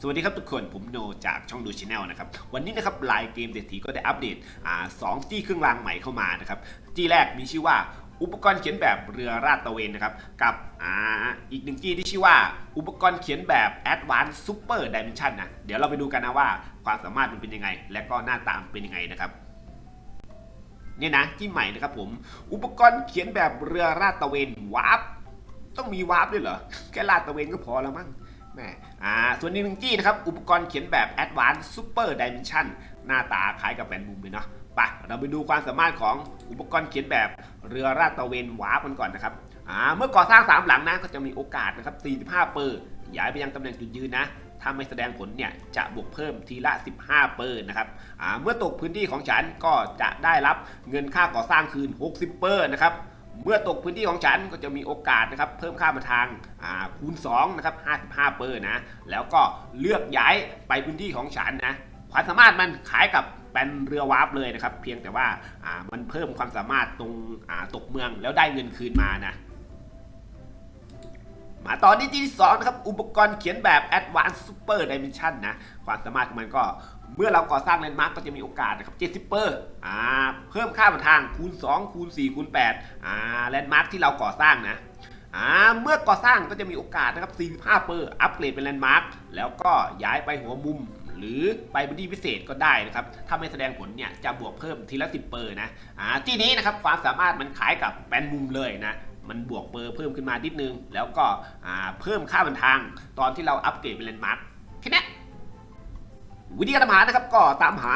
สวัสดีครับทุกคนผมโนจากช่องดูชแนลนะครับวันนี้นะครับไลน์เกมเศรษฐีก็ได้อัปเดตอ่าสองจี้เครื่องรางใหม่เข้ามานะครับจี้แรกมีชื่อว่าอุปกรณ์เขียนแบบเรือราดตะเวนนะครับกับอ่าอีกหนึ่งจี้ที่ชื่อว่า อุปกรณ์เขียนแบบ Advanced Super Dimension นะเดี๋ยวเราไปดูกันนะว่าความสามารถมันเป็นยังไง และก็หน้าตามเป็นยังไงนะครับเนี่ยนะที่ใหม่นะครับผมอุปกรณ์เขียนแบบเรือราดตะเวนวาร์ปต้องมีวาร์ปด้วยเหรอแค่ลาดตะเวนก็พอแล้วมั้ง แหมอ่าส่วนนี้หนึ่งจี้นะครับ อุปกรณ์เขียนแบบ Advanced Super Dimension หน้าตาคล้ายกับแบนบูมเลยเนาะไปเราไปดูความสามารถของอุปกรณ์เขียนแบบเรือราดตะเวนวาร์ปกันก่อนนะครับอ่าเมื่อก่อสร้างสามหลังนะก็จะมีโอกาสนะครับ 45 เปอร์ย้ายไปยังตำแหน่งจุดยืนนะ ถ้าไม่แสดงผลเนี่ยจะบวกเพิ่มทีละ 15 เปอร์นะครับอ่าเมื่อตกพื้นที่ของฉันก็จะได้รับเงินค่าก่อสร้างคืน 60 เปอร์นะครับ เมื่อตกพื้นที่ของฉันก็จะมีโอกาสนะครับเพิ่มค่ามาทางาคูณ2นะครับ55เปอร์นะแล้วก็เลือกย้ายไปพื้นที่ของฉันนะความสามารถมันคล้ายกับเป็นเรือวาร์ปเลยนะครับ เพียงแต่ว่าามันเพิ่มความสามารถตรงตกเมืองแล้วได้เงินคืนมานะ มาตอนที่ที่สองนะครับ อุปกรณ์เขียนแบบ Advanced Super Dimension นะ ความสามารถของมันก็ เมื่อเราก่อสร้างแลนด์มาร์กก็จะมีโอกาสนะครับ70เปอร์อ่าเพิ่มค่ามาทางคูณ 2 คูณ 4 คูณ8อ่าแลนด์มาร์กที่เราก่อสร้างนะอ่าเมื่อก่อสร้างก็จะมีโอกาสนะครับ45เปอร์อัปเกรดเป็นแลนด์มาร์กแล้วก็ย้ายไปหัวมุม หรือไปบดี้พิเศษก็ได้นะครับถ้าไม่แสดงผลเนี่ยจะบวกเพิ่มทีละ 10 เปอร์นะอ่าที่นี้นะครับความสามารถมันคล้ายกับแปนมุมเลยนะมันบวกเปอร์เพิ่มขึ้นมานิดนึง แล้วก็อ่าเพิ่มค่าบันทางตอนที่เราอัปเกรดเป็นแลนด์มาร์คแค่นี้ วิธีการทำหานะครับ ก็ตามหา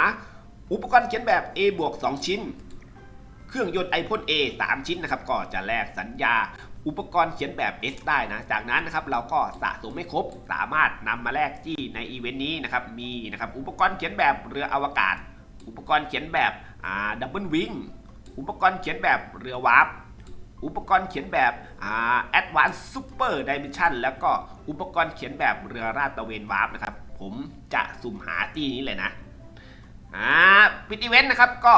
อุปกรณ์เขียนแบบ A บวก2ชิ้น เครื่องยนต์ไอพ่น A 3 ชิ้นนะครับ ก็จะแลกสัญญาอุปกรณ์เขียนแบบ S ได้นะ จากนั้นนะครับเราก็สะสมไม่ครบ สามารถนำมาแลกที่ในอีเวนต์นี้นะครับ มีนะครับอุปกรณ์เขียนแบบเรืออวกาศ อุปกรณ์เขียนแบบอ่าดับเบิลวิง อุปกรณ์เขียนแบบเรือวาร์ป อุปกรณ์เขียนแบบอ่า Advanced Super Dimension แล้วก็อุปกรณ์เขียนแบบเรือราดตระเวนวาร์ปนะครับ ผมจะสุ่มหาที่นี้เลยนะอ่าปิดอีเวนต์นะครับก็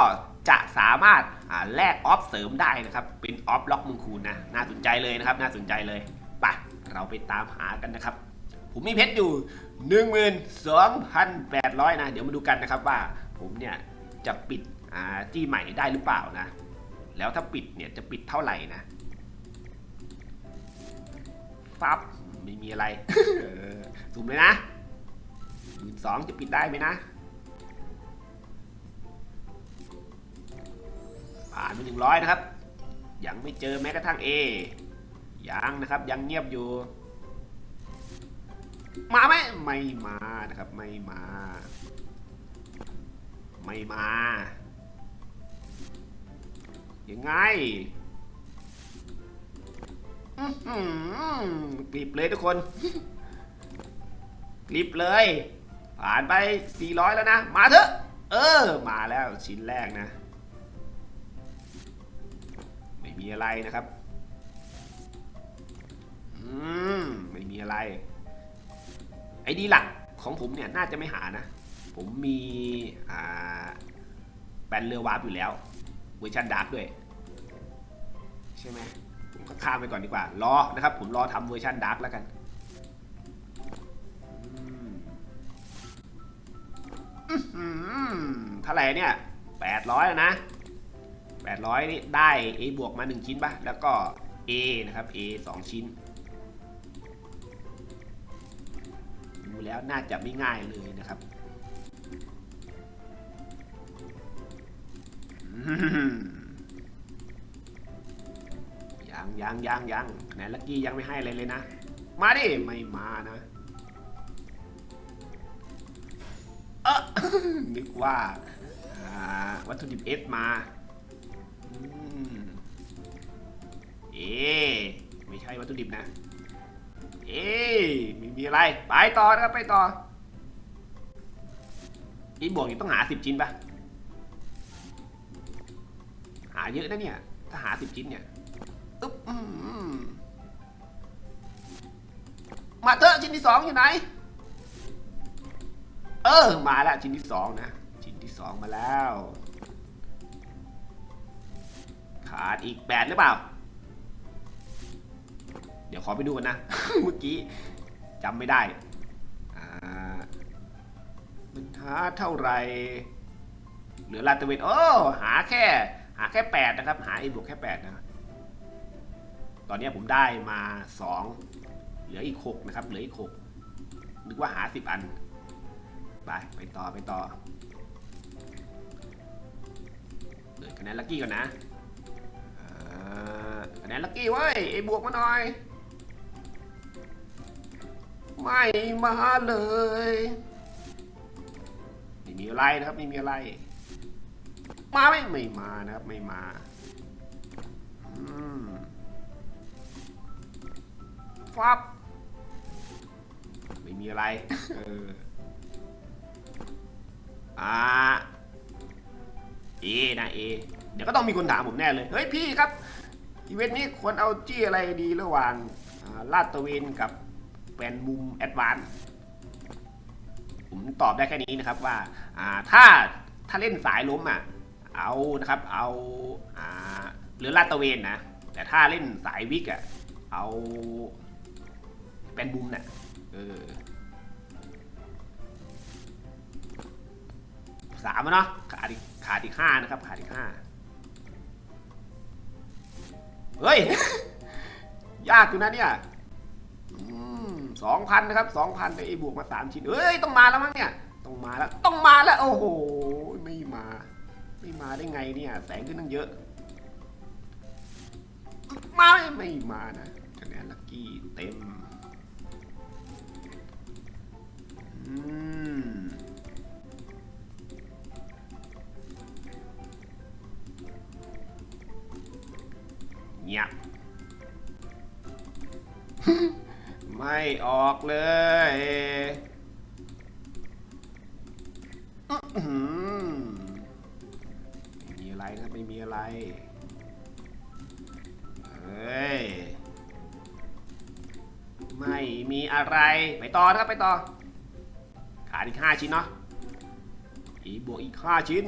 จะสามารถอ่าแลกออฟเสริมได้นะครับ เป็นออฟล็อกมงคูลนะ น่าสนใจเลยนะครับ น่าสนใจเลยไปะเราไปตามหากันนะครับ ผมมีเพชรอยู่ 12,800 นะ เดี๋ยวมาดูกันนะครับว่าผมเนี่ยจะปิดอ่าจี้ใหม่ได้หรือเปล่านะ แล้วถ้าปิดเนี่ยจะปิดเท่าไหร่นะฟับไม่มีอะไรสุ่มเลยนะ หมื่นสองจะปิดได้ไหมนะผ่านไปหนึ่งร้อยนะครับ ยังไม่เจอแม้กระทั่ง A ยังนะครับยังเงียบอยู่ มาไหมไม่มานะครับไม่มา ไม่มายังไงกรีบเลยทุกคนกรีบเลย ผ่านไป 400 แล้วนะ มาเถอะ เออ มาแล้วชิ้นแรกนะ ไม่มีอะไรนะครับ อืม ไม่มีอะไร ไอ้ดีหลักของผมเนี่ยน่าจะไม่หานะ ผมมีอ่าแปลนเรือวาร์ปอยู่แล้ว เวอร์ชันดาร์กด้วย ใช่ไหมผมก็ข้ามไปก่อนดีกว่า รอนะครับ ผมรอทำเวอร์ชันดาร์กแล้วกัน เท่าไหร่เนี่ยแปดร้อยนะแปดร้อยนี่ได้ A บวกมาหนึ่งชิ้นปะแล้วก็ A นะครับ A สองชิ้น ดูแล้วน่าจะไม่ง่ายเลยนะครับยังยังยังยังไหนลักกี้ยังไม่ให้อะไรเลยนะ มาดิ ไม่มานะ อนึกว่าวัตถุดิบเอฟมาเอ๊ะไม่ใช่วัตถุดิบนะ เอ๊ะม่มีอะไร ไปต่อนะครับไปต่ออีบวกนี่ต้องหาสิบชิ้นปะหาเยอะนะเนี่ย ถ้าหาสิบชิ้นเนี่ยอึ๊บมาเถอะชิ้นที่สองอยู่ไหน เออ มาแล้วชิ้นที่สองนะ ชิ้นที่สองมาแล้ว ขาดอีกแปดหรือเปล่า เดี๋ยวขอไปดูกันนะ เมื่อกี้จำไม่ได้อ่าาเท่าไหร่เหลือลาตเวนโอ้หาแค่ หาแค่แปดนะครับ หาไอ้บวกแค่แปดนะ ตอนนี้ผมได้มาสองเหลืออีกหกนะครับ เหลืออีกหกนึกว่าหาสิบอัน ไป ไปต่อไปต่อเปิดคะแนนลัคกี้ก่อนนะคะแนนลัคกี้เว้ยไอ้บวกมาหน่อย ไม่มาเลยไม่มีอะไรนะครับไม่มีอะไร มาไม่ไม่มานะครับไม่มาฟับไม่มีอะไร เออ อ่าเอนะเอเดี๋ยวก็ต้องมีคนถามผมแน่เลย เฮ้ยพี่ครับ อีเวนต์นี้ควรเอาจี้อะไรดีระหว่างลาดตะเวนกับแปนมุมแอดวานผมตอบได้แค่นี้นะครับว่าถ้าถ้าเล่นสายล้มอะเอานะครับเอาหรือลาดตะเวนนะแต่ถ้าเล่นสายวิกอะเอาแปนบุมเนี่ยเออ สามเนาะขาดอีกขาดอีกห้านะครับ ขาดอีกห้าเฮ้ย ยากอยู่นะเนี่ยสองพันนะครับสองพันแต่ไอ้บวกมาสามชิ้นเฮ้ย ต้องมาแล้วมั้งเนี่ย ต้องมาแล้ว ต้องมาแล้ว โอ้โห ไม่มา ไม่มาได้ไงเนี่ย แสงขึ้นตั้งเยอะ มาไม่ไม่มานะคะแนนลัคกี้เต็ม อืม เงียบ ไม่ออกเลยอื้อหือไม่มีอะไรนะไม่มีอะไร เฮ้ย ไม่มีอะไร ไปต่อนะครับไปต่อ ขาดอีกห้าชิ้นเนาะ อีกบวกอีกห้าชิ้น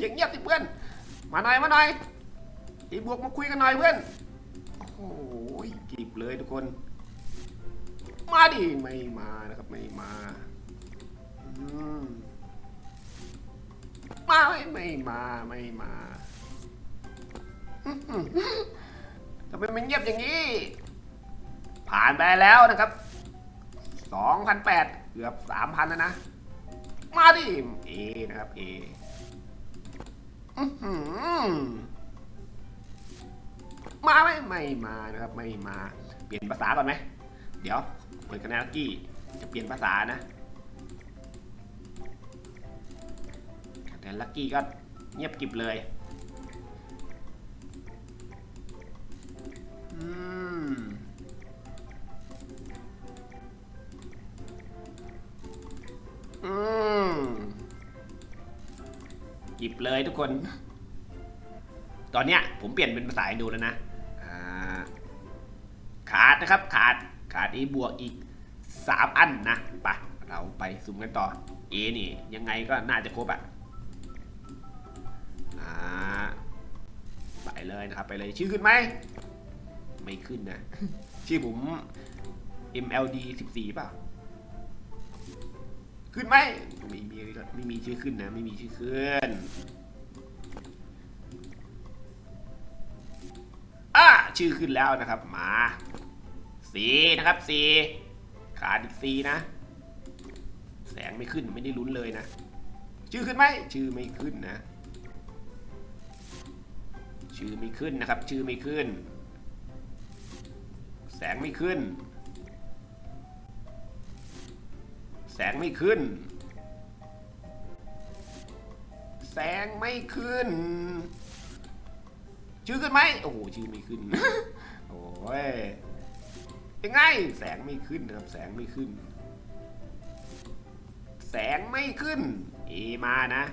อย่างเงียบสิเพื่อน มาหน่อยมาหน่อยอีบวกมาคุยกันหน่อยเพื่อน โอ้โหกีบเลยทุกคน มาดิไม่มานะครับไม่มาอมาไม่ไม่มาไม่มาทำไมมันเงียบอย่างนี้ ผ่านไปแล้วนะครับสองพันแปดเกือบสามพันแล้วนะ มาดิเอนะครับเออื้อหือ มาไหมไม่มานะครับไม่มา เปลี่ยนภาษาก่อนไหมเดี๋ยวเปิดกันนะกกี้จะเปลี่ยนภาษานะ แต่ลักกี้ก็เงียบกิบเลยอืมอืม หยิบเลยทุกคน ตอนเนี้ยผมเปลี่ยนเป็นภาษาอินโดแล้วนะขาดนะครับขาดขาดอีบวกอีกสามอันนะไปะเราไปสุ่มกันต่อเอนี่ยังไงก็น่าจะครบอะอ่าไปเลยนะครับไปเลยชื่อขึ้นไหม ไม่ขึ้นนะ ชื่อผม MLD 14ป่ะ ขึ้นไหมไม่มีไม่มีชื่อขึ้นนะไม่มีชื่อขึ้นอะชื่อขึ้นแล้วนะครับมาสีนะครับสีขาดอีกสีนะ แสงไม่ขึ้นไม่ได้ลุ้นเลยนะ ชื่อขึ้นไหมชื่อไม่ขึ้นนะ ชื่อไม่ขึ้นนะครับ ชื่อไม่ขึ้น แสงไม่ขึ้น สงไม่ขึ้น แสงไม่ขึ้น ชื่อขึ้นไหมโอ้โหชื่อไม่ขึ้น โอ้ยยังไง แสงไม่ขึ้นนะครับ แสงไม่ขึ้น แสงไม่ขึ้น เอมานะ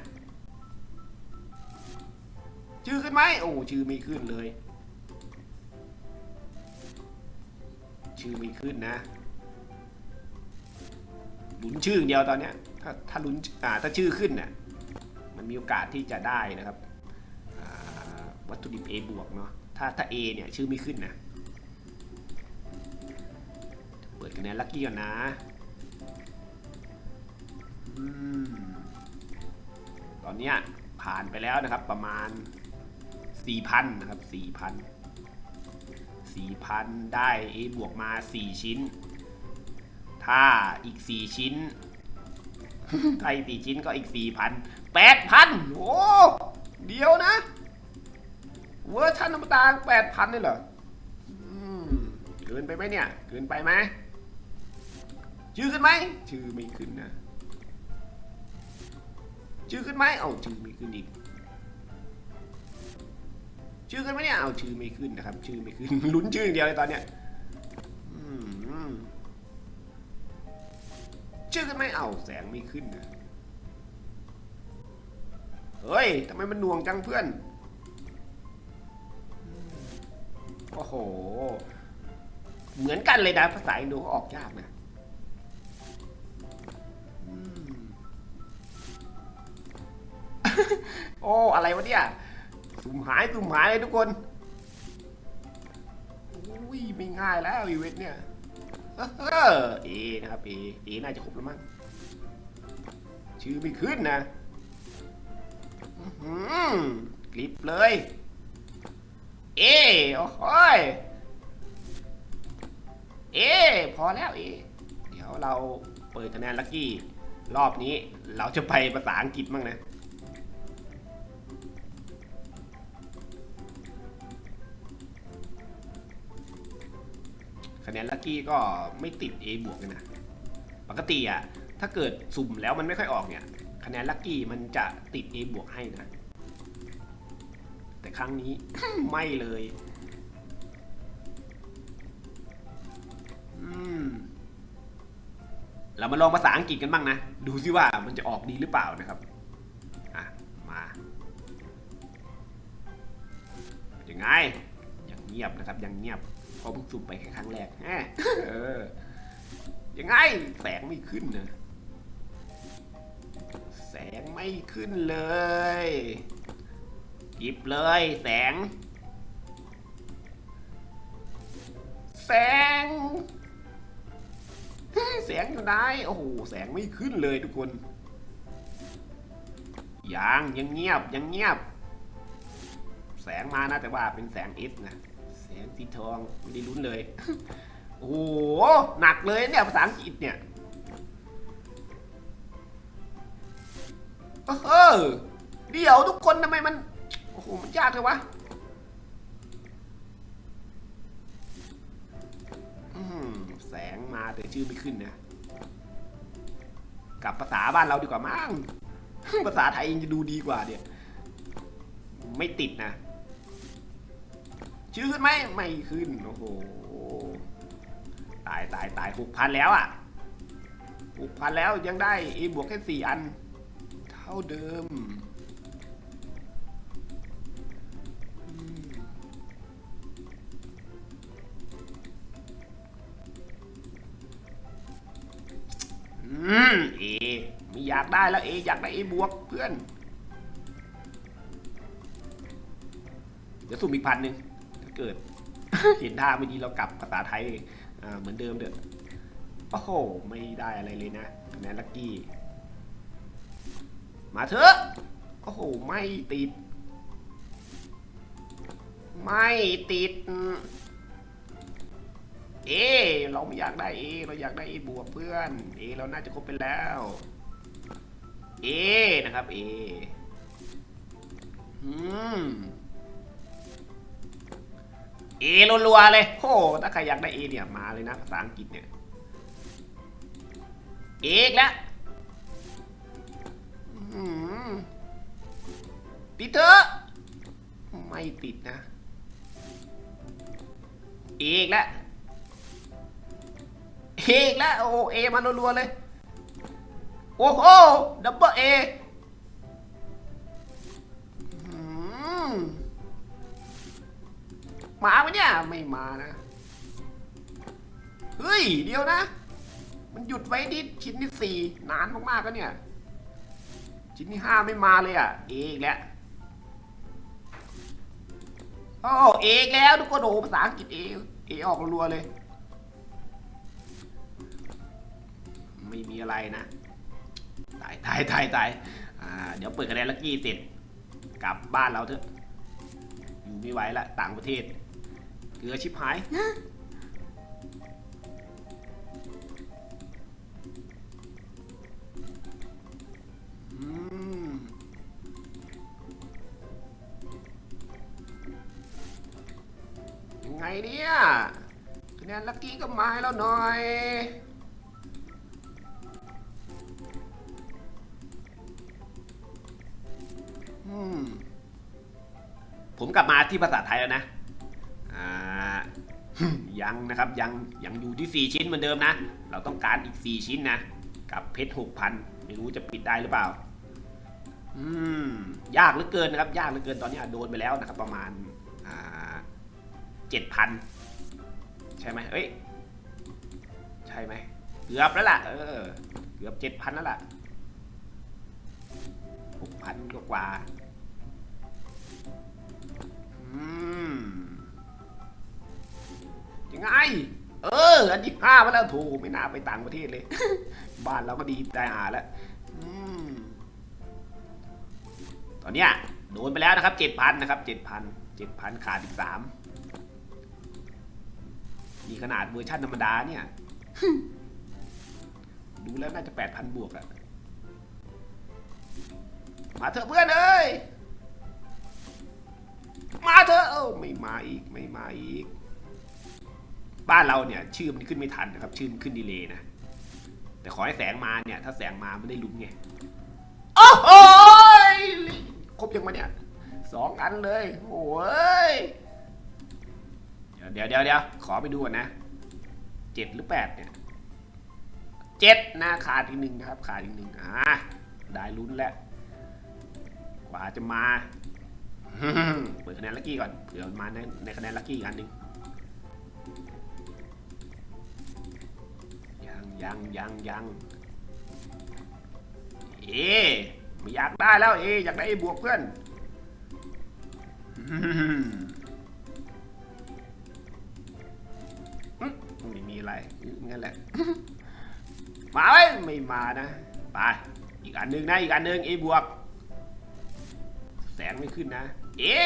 ชื่อขึ้นไหมโอ้ชื่อไม่ขึ้นเลย ชื่อไม่ขึ้นนะ ลุ้นชื่ออย่างเดียวตอนเนี้ยถ้าถ้าลุ้นอ่าถ้าชื่อขึ้นเนี่ยมันมีโอกาสที่จะได้นะครับวัตถุดิบ A บวกเนาะถ้าถ้า A เนี่ยชื่อไม่ขึ้นนะเปิดคะแนนลัคกี้ก่อนนะอตอนนี้ผ่านไปแล้วนะครับประมาณ 4,000 นะครับ 4,000 4,000 ได้ A บวกมา 4 ชิ้น ถ้าอีก4ชิ้นถ้าอีก4ชิ้นก็อีก4,000 8,000โอ้เดียวนะ เวอร์ชันน้ำตาล8,000เลยเหรอเกินไปไหมเนี่ย เกินไปไหมชื่อขึ้นไหมชื่อไม่ขึ้นนะชื่อขึ้นไหมเอาชื่อไม่ขึ้นอีกชื่อขึ้นไหมเนี่ยเอาชื่อไม่ขึ้นนะครับ ชื่อไม่ขึ้นลุ้นชื่ออย่างเดียวเลยตอนเนี้ย ชื่อขึ้นไหมเอาแสงไม่ขึ้นนะเฮ้ยทำไมมันหน่วงจังเพื่อน โอ้โห เหมือนกันเลยนะภาษาอินโดก็ออกยากนะโอ้ อะไรวะเนี่ยสุ่มหายสุ่มหายเลยทุกคนอุ้ยไม่ง่ายแล้วอีเวนต์เนี่ย เออเอนะครับเอเอน่าจะครบแล้วมั้งชื่อไม่ขึ้นนะกลิปเลย เอโอ้โหยเอพอแล้วเอเดี๋ยวเราเปิดคะแนนลัคกี้ รอบนี้เราจะไปภาษาอังกฤษบ้างนะ คะแนนลัคกี้ก็ไม่ติด A บวกเลยนะ ปกติอะถ้าเกิดสุ่มแล้วมันไม่ค่อยออกเนี่ย คะแนนลัคกี้มันจะติด A บวกให้นะ แต่ครั้งนี้ ไม่เลย เรามาลองภาษาอังกฤษกันบ้างนะ ดูซิว่ามันจะออกดีหรือเปล่านะครับอะมายังไงยังเงียบนะครับ ยังเงียบ ราะเพิ่งสุ่มไปแค่ครั้งแรกแหมเออ ยังไงแสงไม่ขึ้นนะแสงไม่ขึ้นเลย หยิบเลยแสง แสง แสงอยู่ไหนโอ้โห แสงไม่ขึ้นเลยทุกคน ยังยังเงียบยังเงียบ แสงมานะแต่ว่าเป็นแสง S นะ แสงสีทองไม่ได้ลุ้นเลย โอ้โห หนักเลยเนี่ยภาษาอังกฤษเนี่ยเออเดี๋ยวทุกคนทำไมมัน โอ้โห มันยากเลยวะแสงมาแต่ชื่อไม่ขึ้นนะกลับภาษาบ้านเราดีกว่ามั้งภาษาไทยยังจะดูดีกว่าเนี่ย ไม่ติดนะ ชื่อขึ้นไหมไม่ขึ้น โอ้โห ตายตายตายหกพันแล้วอะหกพันแล้วยังได้ A บวกแค่สี่อัน เท่าเดิมอืมอืมเอไม่อยากได้แล้วเออยากได้ A บวกเพื่อน เดี๋ยวสุ่มอีกพันหนึ่ง เกิด เห็นท่าไม่ดีเรากลับภาษาไทยเหมือนเดิมเด้อโอ้โห ไม่ได้อะไรเลยนะคะแนนลัคกี้ มาเถอะ โอ้โห ไม่ติด ไม่ติด เอ เราไม่อยากได้เอ เราอยากได้เอบวกเพื่อน เอ เราน่าจะครบไปแล้ว เอ นะครับ เอ อืม เอรัวๆเลยโอ้ถ้าใครอยากได้เอเนี่ยมาเลยนะภาษาอังกฤษเนี่ยเอกแล้วติดเถอะไม่ติดนะเอกแล้วเอกแล้วโอ้เอมารัวๆเลย โอ้โหดับเบิลเอ มาไหมเนี่ย ไม่มานะ เฮ้ย เดียวนะ มันหยุดไว้ที่ชิ้นที่สี่นานมากๆแล้วเนี่ย ชิ้นที่ห้าไม่มาเลยอะ เอกแล้วโอ้เอกแล้วทุกคนโอ้ภาษาอังกฤษเอเอออกรัวเลย ไม่มีอะไรนะ ตายตายตายตายอ่า เดี๋ยวเปิดคะแนนลักกี้เสร็จ กลับบ้านเราเถอะ อยู่ไม่ไหวละ ต่างประเทศ เกลือชิบหาย อืม ยังไงเนี่ยคะแนนลักกี้ก็มาให้แล้วหน่อย อืม ผมกลับมาที่ภาษาไทยแล้วนะอ่า ยังนะครับยังยังอยู่ที่ 4 ชิ้นเหมือนเดิมนะ เราต้องการอีก 4 ชิ้นนะ กับเพชร6,000 ไม่รู้จะปิดได้หรือเปล่า อืม ยากเหลือเกินนะครับ ยากเหลือเกินตอนนี้โดนไปแล้วนะครับ ประมาณอ่าเจ็ดพันใช่ไหมเอ้ย ใช่ไหมเกือบแล้วล่ะ เออ เกือบเจ็ดพันแล้วล่ะหกพันกว่า อออันที่ห้ามาแล้วโถไม่น่าไปต่างประเทศเลย บ้านเราก็ดีใจหาแล้วอืมตอนเนี้ยโดนไปแล้วนะครับเจ็ดพันนะครับเจ็ดพันเจ็ดพันขาดอีกสามนี่ขนาดเวอร์ชันธรรมดาเนี่ย ดูแล้วน่าจะแปดพันบวกอะมาเถอะเพื่อนเอ้ย มาเถอะเอ้าไม่มาอีกไม่มาอีก บ้านเราเนี่ยชื่อมันขึ้นไม่ทันนะครับ ชื่อมันขึ้นดีเลย์นะ แต่ขอให้แสงมาเนี่ย ถ้าแสงมาไม่ได้ลุ้นไงโอ้โหยครบยังมาเนี่ยสองอันเลยโอ้ยเดี๋ยวเดี๋ยวเดี๋ยวขอไปดูก่อนนะเจ็ดหรือแปดเนี่ยเจ็ดนะขาดอีกหนึ่งนะครับ ขาดอีกหนึ่งอ่าได้ลุ้นแล้วกว่าจะมาเปิดคะแนนลัคกี้ก่อนเผื่อมันมาในในคะแนนลัคกี้อีกอันหนึ่ง ยังยังยังเอ๊ะไม่อยากได้แล้วเอ๊อยากได้ไอ้บวกเพื่อนไม่มีอะไรงั้นแหละ มาไหมไม่มานะ ไป อีกอันหนึ่งนะอีกอันหนึ่งเอบวก แสงไม่ขึ้นนะ เอ๊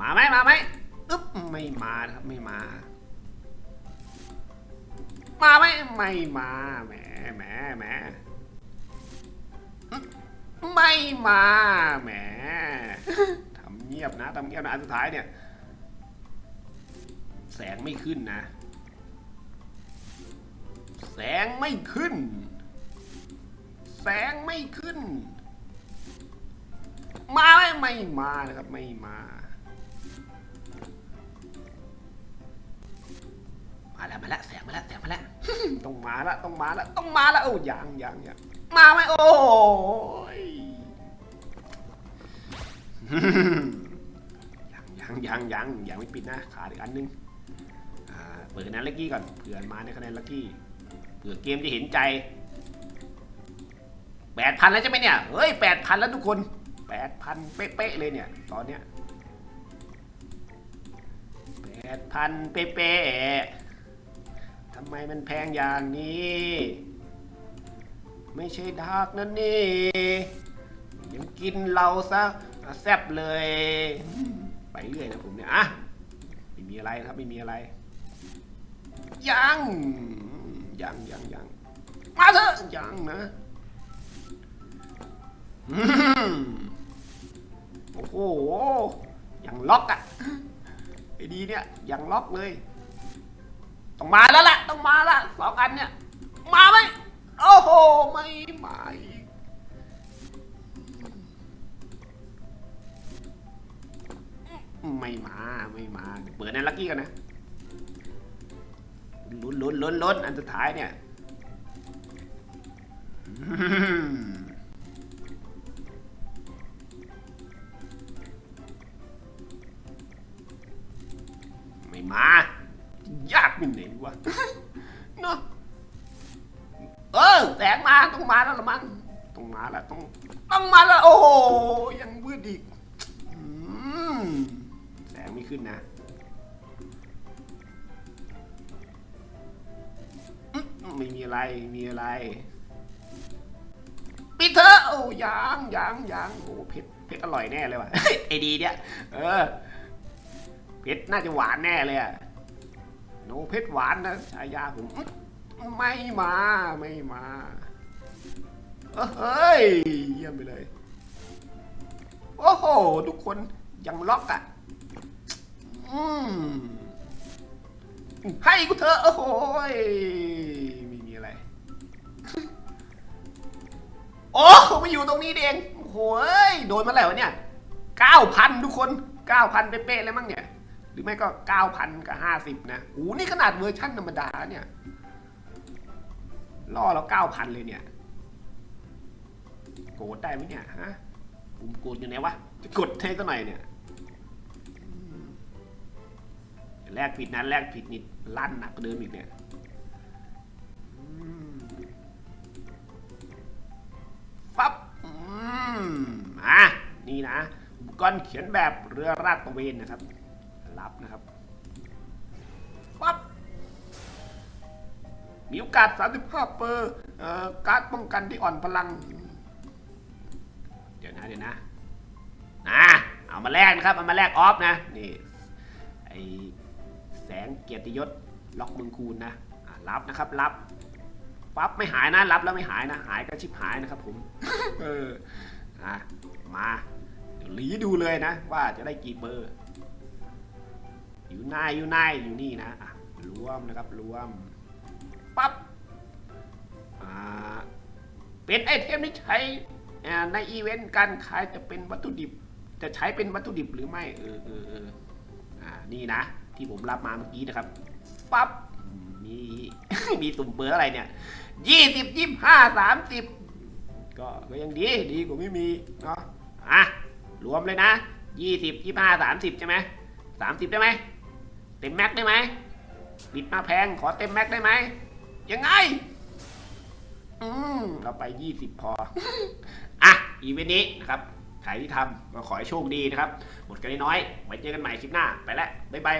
มาไหมมาไหมอึ๊บไม่มาครับไม่มา มาไหมไม่มาแหมแหมแหมอื้อไม่มาแหมทำเงียบนะทำเงียบนะอันสุดท้ายเนี่ย แสงไม่ขึ้นนะ แสงไม่ขึ้น แสงไม่ขึ้น มาไหมไม่มานะครับไม่มา มาแล้วมาแล้วแสงมาแล้วแสงมาแล้ว ต้องมาแล้วต้องมาแล้วต้องมาแล้วโอ้ยังยังยังมาไหมโอ้ยยังยังยังยังยังไม่ปิดนะขาดอีกอันนึงอ่าเปิดคะแนนลักกี้ก่อนเผื่อมาในคะแนนลักกี้เผื่อเกมจะเห็นใจแปดพันแล้วใช่ไหมเนี่ยเฮ้ยแปดพันแล้วทุกคนแปดพันเป๊ะๆเลยเนี่ย ตอนเนี้ยแปดพันเป๊ะๆทำไมมันแพงอย่างนี้ ไม่ใช่ดาร์กนั่นนี่ยังกินเราซะแซบเลย ไปเรื่อยนะผมเนี่ยอะไม่มีอะไรนะครับไม่มีอะไร ยังยังยังยังมาเถอะยังนะโอ้โหยังล็อกอะไอ้ดีเนี่ยยังล็อกเลย ต้องมาแล้วล่ะ ต้องมาละสองอันเนี่ย มาไหมโอ้โห ไม่มาอีกไม่มา ไม่มา เปิดในลักกี้กันนะ ลุ้นลุ้นลุ้นลุ้นอันสุดท้ายเนี่ย ยากเป็นไหนวะเนาะเออแสงมาต้องมาแล้วละมั้งต้องมาแล้วต้องต้องมาแล้ว โอ้โหยังมืดอีกอืมแสงไม่ขึ้นนะไม่มีอะไรมีอะไรปิดเถอะโอ้ยังยังยังโอ้เผ็ดเผ็ดอร่อยแน่เลยว่ะไอดีเนี่ยเออเผ็ดน่าจะหวานแน่เลยอะ โนเผ็ดหวานนะฉายาผมไม่มาไม่มาเอ้ยเยี่ยมไปเลย โอ้โห ทุกคนยังล็อกอะอืมให้กูเถอะโอ้โหยไม่มีอะไร โอ้มาอยู่ตรงนี้เองโอ้ยโดนมาแล้วเนี่ยเก้าพันทุกคนเก้าพันเป๊ะๆเลยมั้งเนี่ย หรือไม่ก็เก้าพันกับห้าสิบนะโอ้นี่ขนาดเวอร์ชั่นธรรมดาเนี่ย ล่อเราเก้าพันเลยเนี่ย โกรธได้ไหมเนี่ยฮะปุ่มกดอยู่ไหนวะ จะกดให้สักหน่อยเนี่ยอืมแลกผิดนั้นแลกผิดนิดลั่นหนักกว่าเดิมอีกเนี่ยอืมฟับอืมอะนี่นะ อุปกรณ์เขียนแบบเรือราดตระเวนนะครับรับ นะครับฟับมีโอกาส 35เปอร์เอ่อการ์ดป้องกันที่อ่อนพลัง เดี๋ยวนะเดี๋ยวนะนะเอามาแลกนะครับ เอามาแลกออฟนะ นี่ไอแสงเกียรติยศล็อกมืองคูณนะรับนะครับ รับปั๊บไม่หายนะ รับแล้วไม่หายนะ หายก็ชิบหายนะครับผม เอออะมา เดี๋ยวหลีดูเลยนะ ว่าจะได้กี่เบอร์ อยู่หน้าอยู่หน้าอยู่นี่นะอะรวมนะครับรวมปั๊บอ่าเป็นไอเทมที่ใช้ในอีเวนต์การขายจะเป็นวัตถุดิบ จะใช้เป็นวัตถุดิบหรือไม่เออเออเอออ่านี่นะ ที่ผมรับมาเมื่อกี้นะครับปั๊บมีมีตุ่มเบอร์อะไรเนี่ยยี่สิบยี่ห้าสามสิบก็ก็ยังดีดีกว่าไม่มีเนาะอะรวมเลยนะยี่สิบยี่ห้าสามสิบใช่ไหมสามสิบได้ไหม เต็มแม็กได้ไหมบิดมาแพงขอเต็มแม็กได้ไหมยังไง อืมเราไปยี่สิบพอ อะ อีเวนต์นี้นะครับใครที่ทำก็ขอให้โชคดีนะครับ หมดกันน้อยไว้เจอกันใหม่คลิปหน้า ไปแล้ว บ๊ายบาย